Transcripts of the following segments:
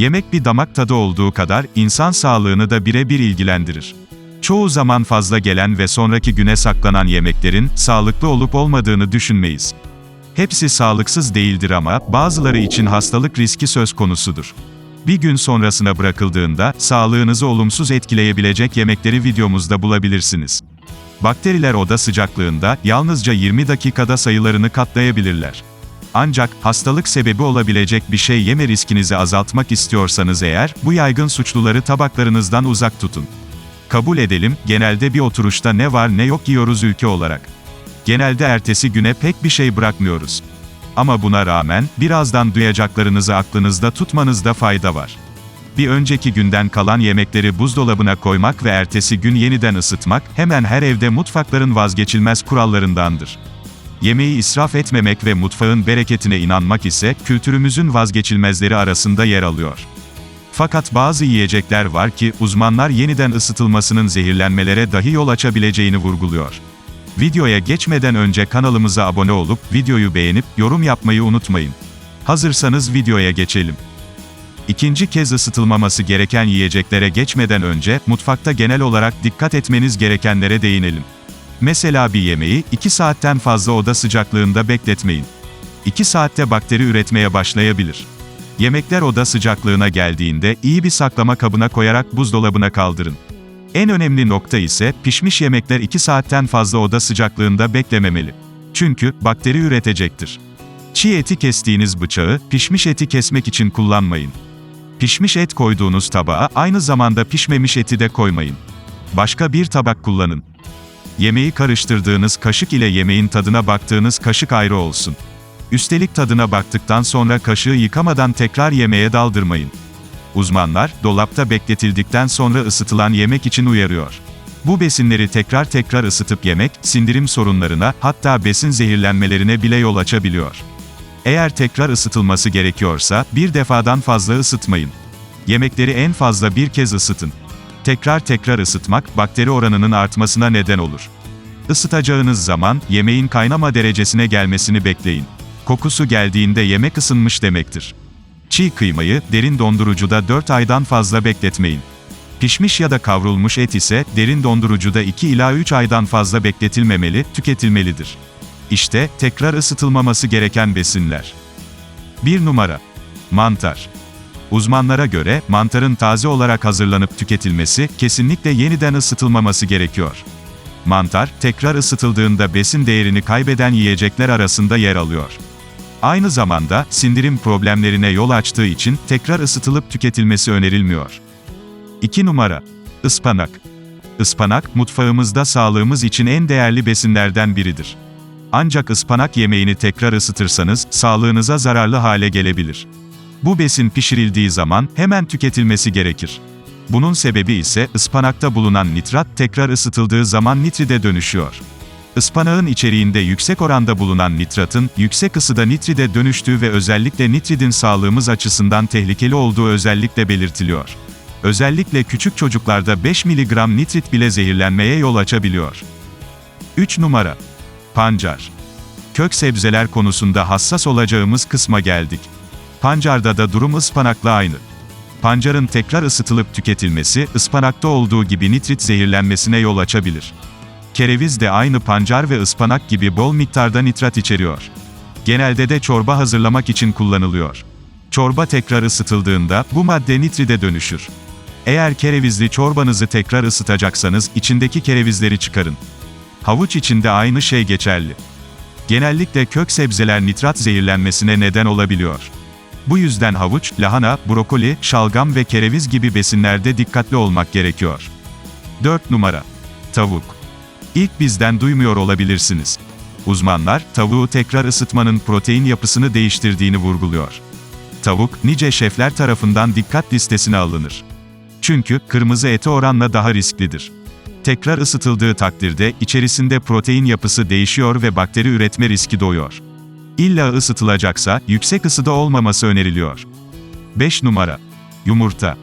Yemek bir damak tadı olduğu kadar insan sağlığını da birebir ilgilendirir. Çoğu zaman fazla gelen ve sonraki güne saklanan yemeklerin sağlıklı olup olmadığını düşünmeyiz. Hepsi sağlıksız değildir ama bazıları için hastalık riski söz konusudur. Bir gün sonrasına bırakıldığında sağlığınızı olumsuz etkileyebilecek yemekleri videomuzda bulabilirsiniz. Bakteriler oda sıcaklığında yalnızca 20 dakikada sayılarını katlayabilirler. Ancak hastalık sebebi olabilecek bir şey yeme riskinizi azaltmak istiyorsanız eğer bu yaygın suçluları tabaklarınızdan uzak tutun. Kabul edelim, genelde bir oturuşta ne var ne yok yiyoruz ülke olarak. Genelde ertesi güne pek bir şey bırakmıyoruz. Ama buna rağmen, birazdan duyacaklarınızı aklınızda tutmanızda fayda var. Bir önceki günden kalan yemekleri buzdolabına koymak ve ertesi gün yeniden ısıtmak, hemen her evde mutfakların vazgeçilmez kurallarındandır. Yemeği israf etmemek ve mutfağın bereketine inanmak ise, kültürümüzün vazgeçilmezleri arasında yer alıyor. Fakat bazı yiyecekler var ki, uzmanlar yeniden ısıtılmasının zehirlenmelere dahi yol açabileceğini vurguluyor. Videoya geçmeden önce kanalımıza abone olup, videoyu beğenip, yorum yapmayı unutmayın. Hazırsanız videoya geçelim. İkinci kez ısıtılmaması gereken yiyeceklere geçmeden önce, mutfakta genel olarak dikkat etmeniz gerekenlere değinelim. Mesela bir yemeği, 2 saatten fazla oda sıcaklığında bekletmeyin. 2 saatte bakteri üretmeye başlayabilir. Yemekler oda sıcaklığına geldiğinde, iyi bir saklama kabına koyarak buzdolabına kaldırın. En önemli nokta ise, pişmiş yemekler 2 saatten fazla oda sıcaklığında beklememeli. Çünkü, bakteri üretecektir. Çiğ eti kestiğiniz bıçağı, pişmiş eti kesmek için kullanmayın. Pişmiş et koyduğunuz tabağa, aynı zamanda pişmemiş eti de koymayın. Başka bir tabak kullanın. Yemeği karıştırdığınız kaşık ile yemeğin tadına baktığınız kaşık ayrı olsun. Üstelik tadına baktıktan sonra kaşığı yıkamadan tekrar yemeğe daldırmayın. Uzmanlar, dolapta bekletildikten sonra ısıtılan yemek için uyarıyor. Bu besinleri tekrar tekrar ısıtıp yemek, sindirim sorunlarına, hatta besin zehirlenmelerine bile yol açabiliyor. Eğer tekrar ısıtılması gerekiyorsa, bir defadan fazla ısıtmayın. Yemekleri en fazla bir kez ısıtın. Tekrar tekrar ısıtmak, bakteri oranının artmasına neden olur. Isıtacağınız zaman, yemeğin kaynama derecesine gelmesini bekleyin. Kokusu geldiğinde yemek ısınmış demektir. Çiğ kıymayı, derin dondurucuda 4 aydan fazla bekletmeyin. Pişmiş ya da kavrulmuş et ise, derin dondurucuda 2 ila 3 aydan fazla bekletilmemeli, tüketilmelidir. İşte, tekrar ısıtılmaması gereken besinler. 1 numara. Mantar. Uzmanlara göre, mantarın taze olarak hazırlanıp tüketilmesi, kesinlikle yeniden ısıtılmaması gerekiyor. Mantar, tekrar ısıtıldığında besin değerini kaybeden yiyecekler arasında yer alıyor. Aynı zamanda, sindirim problemlerine yol açtığı için, tekrar ısıtılıp tüketilmesi önerilmiyor. 2 numara. Ispanak. Ispanak, mutfağımızda sağlığımız için en değerli besinlerden biridir. Ancak ıspanak yemeğini tekrar ısıtırsanız, sağlığınıza zararlı hale gelebilir. Bu besin pişirildiği zaman, hemen tüketilmesi gerekir. Bunun sebebi ise, ıspanakta bulunan nitrat, tekrar ısıtıldığı zaman nitride dönüşüyor. Ispanağın içeriğinde yüksek oranda bulunan nitratın, yüksek ısıda nitride dönüştüğü ve özellikle nitridin sağlığımız açısından tehlikeli olduğu özellikle belirtiliyor. Özellikle küçük çocuklarda 5 mg nitrit bile zehirlenmeye yol açabiliyor. 3 numara. Pancar. Kök sebzeler konusunda hassas olacağımız kısma geldik. Pancarda da durum ıspanakla aynı. Pancarın tekrar ısıtılıp tüketilmesi, ıspanakta olduğu gibi nitrit zehirlenmesine yol açabilir. Kereviz de aynı pancar ve ıspanak gibi bol miktarda nitrat içeriyor. Genelde de çorba hazırlamak için kullanılıyor. Çorba tekrar ısıtıldığında, bu madde nitride dönüşür. Eğer kerevizli çorbanızı tekrar ısıtacaksanız, içindeki kerevizleri çıkarın. Havuç için de aynı şey geçerli. Genellikle kök sebzeler nitrat zehirlenmesine neden olabiliyor. Bu yüzden havuç, lahana, brokoli, şalgam ve kereviz gibi besinlerde dikkatli olmak gerekiyor. 4 numara. Tavuk. İlk bizden duymuyor olabilirsiniz. Uzmanlar, tavuğu tekrar ısıtmanın protein yapısını değiştirdiğini vurguluyor. Tavuk, nice şefler tarafından dikkat listesine alınır. Çünkü, kırmızı ete oranla daha risklidir. Tekrar ısıtıldığı takdirde, içerisinde protein yapısı değişiyor ve bakteri üretme riski doğuyor. İlla ısıtılacaksa, yüksek ısıda olmaması öneriliyor. 5 numara. Yumurta.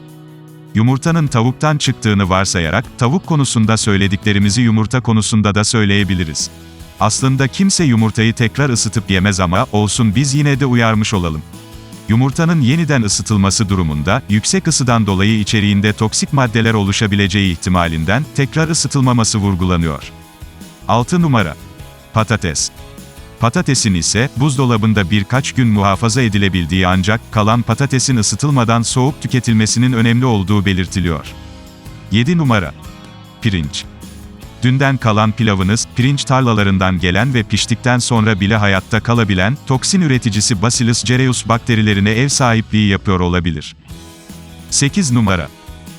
Yumurtanın tavuktan çıktığını varsayarak, tavuk konusunda söylediklerimizi yumurta konusunda da söyleyebiliriz. Aslında kimse yumurtayı tekrar ısıtıp yemez ama, olsun biz yine de uyarmış olalım. Yumurtanın yeniden ısıtılması durumunda, yüksek ısıdan dolayı içeriğinde toksik maddeler oluşabileceği ihtimalinden, tekrar ısıtılmaması vurgulanıyor. 6 numara. Patates. Patatesin ise, buzdolabında birkaç gün muhafaza edilebildiği ancak, kalan patatesin ısıtılmadan soğuk tüketilmesinin önemli olduğu belirtiliyor. 7 numara. Pirinç. Dünden kalan pilavınız, pirinç tarlalarından gelen ve piştikten sonra bile hayatta kalabilen, toksin üreticisi Bacillus cereus bakterilerine ev sahipliği yapıyor olabilir. 8 numara.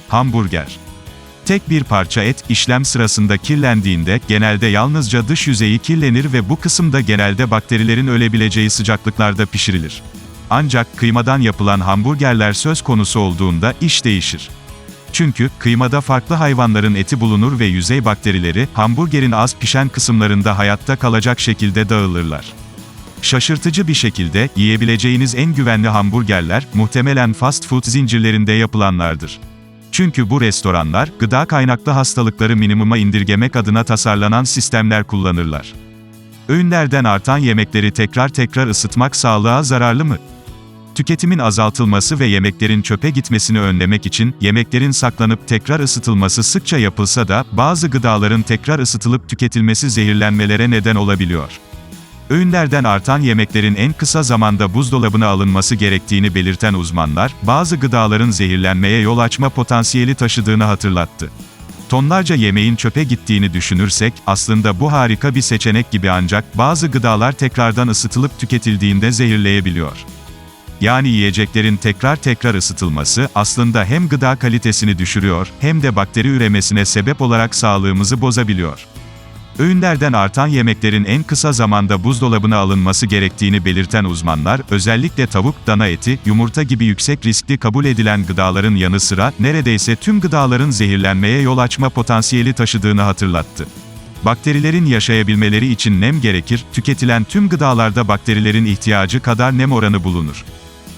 Hamburger. Tek bir parça et, işlem sırasında kirlendiğinde, genelde yalnızca dış yüzeyi kirlenir ve bu kısımda genelde bakterilerin ölebileceği sıcaklıklarda pişirilir. Ancak, kıymadan yapılan hamburgerler söz konusu olduğunda, iş değişir. Çünkü, kıymada farklı hayvanların eti bulunur ve yüzey bakterileri, hamburgerin az pişen kısımlarında hayatta kalacak şekilde dağılırlar. Şaşırtıcı bir şekilde, yiyebileceğiniz en güvenli hamburgerler, muhtemelen fast food zincirlerinde yapılanlardır. Çünkü bu restoranlar, gıda kaynaklı hastalıkları minimuma indirgemek adına tasarlanan sistemler kullanırlar. Öğünlerden artan yemekleri tekrar tekrar ısıtmak sağlığa zararlı mı? Tüketimin azaltılması ve yemeklerin çöpe gitmesini önlemek için, yemeklerin saklanıp tekrar ısıtılması sıkça yapılsa da, bazı gıdaların tekrar ısıtılıp tüketilmesi zehirlenmelere neden olabiliyor. Öğünlerden artan yemeklerin en kısa zamanda buzdolabına alınması gerektiğini belirten uzmanlar, bazı gıdaların zehirlenmeye yol açma potansiyeli taşıdığını hatırlattı. Tonlarca yemeğin çöpe gittiğini düşünürsek, aslında bu harika bir seçenek gibi ancak, bazı gıdalar tekrardan ısıtılıp tüketildiğinde zehirleyebiliyor. Yani yiyeceklerin tekrar tekrar ısıtılması, aslında hem gıda kalitesini düşürüyor, hem de bakteri üremesine sebep olarak sağlığımızı bozabiliyor. Öğünlerden artan yemeklerin en kısa zamanda buzdolabına alınması gerektiğini belirten uzmanlar, özellikle tavuk, dana eti, yumurta gibi yüksek riskli kabul edilen gıdaların yanı sıra, neredeyse tüm gıdaların zehirlenmeye yol açma potansiyeli taşıdığını hatırlattı. Bakterilerin yaşayabilmeleri için nem gerekir, tüketilen tüm gıdalarda bakterilerin ihtiyacı kadar nem oranı bulunur.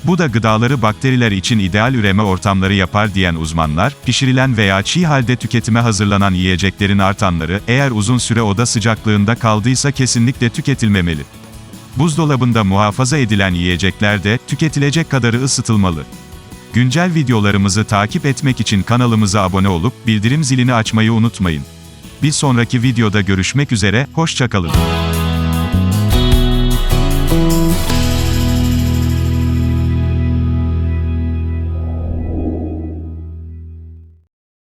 Bu da gıdaları bakteriler için ideal üreme ortamları yapar diyen uzmanlar, pişirilen veya çiğ halde tüketime hazırlanan yiyeceklerin artanları, eğer uzun süre oda sıcaklığında kaldıysa kesinlikle tüketilmemeli. Buzdolabında muhafaza edilen yiyecekler de, tüketilecek kadarı ısıtılmalı. Güncel videolarımızı takip etmek için kanalımıza abone olup, bildirim zilini açmayı unutmayın. Bir sonraki videoda görüşmek üzere, hoşçakalın.